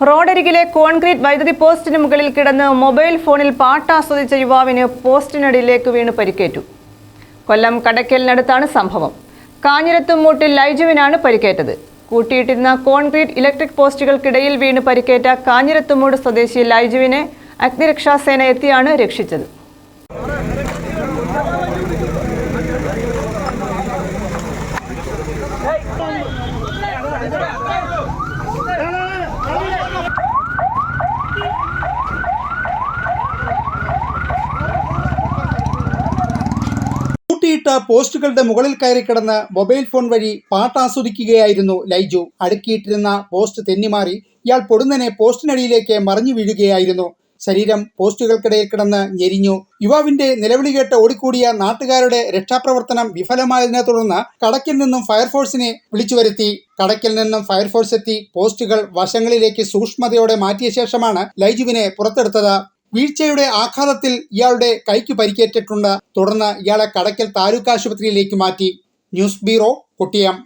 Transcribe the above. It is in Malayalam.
റോഡരികിലെ കോൺക്രീറ്റ് വൈദ്യുതി പോസ്റ്റിന് മുകളിൽ കിടന്ന് മൊബൈൽ ഫോണിൽ പാട്ടാസ്വദിച്ച യുവാവിന് പോസ്റ്റിനടിയിലേക്ക് വീണ് പരിക്കേറ്റു കൊല്ലം കടയ്ക്കലിനടുത്താണ് സംഭവം കാഞ്ഞിരത്തും മൂട്ടിൽ ലൈജുവിനാണ് പരിക്കേറ്റത് കൂട്ടിയിട്ടിരുന്ന കോൺക്രീറ്റ് ഇലക്ട്രിക് പോസ്റ്റുകൾക്കിടയിൽ വീണ് പരിക്കേറ്റ കാഞ്ഞിരത്തുമൂട് സ്വദേശി ലൈജുവിനെ അഗ്നിരക്ഷാസേന എത്തിയാണ് രക്ഷിച്ചത് കൂട്ടിയിട്ട പോസ്റ്റുകളുടെ മുകളിൽ കയറി കിടന്ന് മൊബൈൽ ഫോൺ വഴി പാട്ട് ആസ്വദിക്കുകയായിരുന്നു ലൈജു. അടുക്കിയിട്ടിരുന്ന പോസ്റ്റ് തെന്നിമാറി. ഇയാൾ പൊടുന്നനെ പോസ്റ്റിനടിയിലേക്ക് മറിഞ്ഞു വീഴുകയായിരുന്നു. ശരീരം പോസ്റ്റുകൾക്കിടയിൽ കിടന്ന് ഞെരിഞ്ഞു. യുവാവിന്റെ നിലവിളി കേട്ട് ഓടിക്കൂടിയ നാട്ടുകാരുടെ രക്ഷാപ്രവർത്തനം വിഫലമായതിനെ തുടർന്ന് കടക്കിൽ നിന്നും ഫയർഫോഴ്സിനെ വിളിച്ചു വരുത്തി. കടക്കിൽ നിന്നും ഫയർഫോഴ്സ് എത്തി. പോസ്റ്റുകൾ വശങ്ങളിലേക്ക് സൂക്ഷ്മതയോടെ മാറ്റിയ ശേഷമാണ് ലൈജുവിനെ പുറത്തെടുത്തത്. വീഴ്ചയുടെ ആഘാതത്തിൽ ഇയാളുടെ കൈക്ക് പരിക്കേറ്റിട്ടുണ്ട്. തുടർന്ന് ഇയാളെ കടക്കൽ താലൂക്ക് ആശുപത്രിയിലേക്ക് മാറ്റി. News bureau Kottiyam.